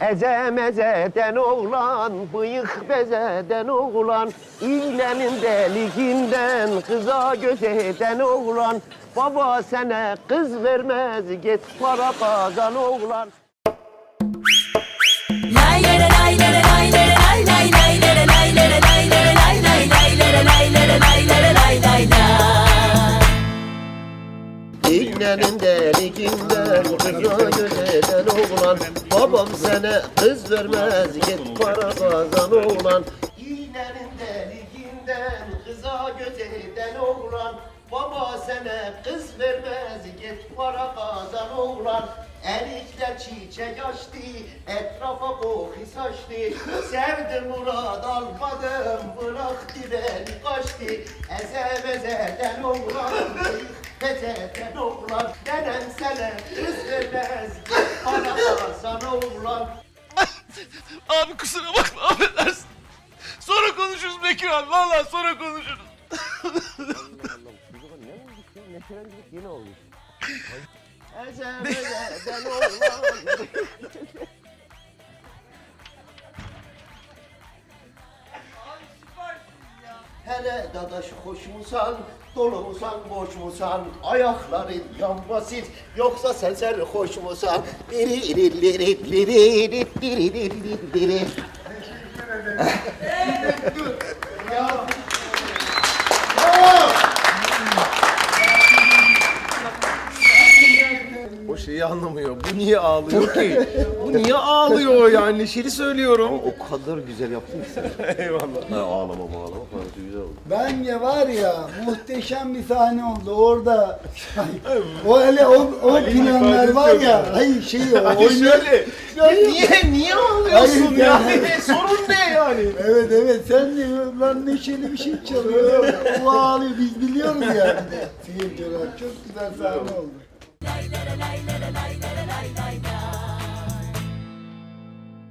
Ezemezeden oğlan, bıyık bezeden oğlan, İğnenin deliğinden kıza göz eden oğlan, Baba sana kız vermez, git para kazan oğlan. İğnenin deliğinden kıza göz eden oğlan, Babam sana kız vermez, git para kazan oğlan. İğnenin deliğinden kıza göz oğlan, Baba sana kız vermez, git para kazan oğlan. Erikler çiçek açtı, etrafa koku saçtı. Sevdim Murat almadım, bıraktı beni kaçtı. Eze bezeden oğlan, bezeden oğlan. Denem sana kız vermez, kazan oğlan. Abi kusura bakma affedersin. Sonra konuşuruz Bekir abi. Vallahi sonra konuşuruz. Eze bezeden oğlan. Hele dadaş hoş musan, dolu musan, boş musan, ayakların yan basit, yoksa sen sen hoş musan? Diri diri diri diri diri diri diri diri. O şeyi anlamıyor. Bu niye ağlıyor ki? Bu niye ağlıyor yani? Neşeli söylüyorum. O kadar güzel yaptın ki sen. Eyvallah. Ha, ağlama ağlama falan güzel oldu. Bence var ya muhteşem bir sahne oldu orada. o hele o, o planlar var ya. Ay şey o Hadi oynuyor. şöyle. Niye, niye ağlıyorsun Hayır, ya? yani. Sorun ne yani? Evet evet sen de lan neşeli bir şey çalıyor. o ağlıyor biz biliyoruz yani. Seyirci olarak çok güzel sahne oldu. la la la la la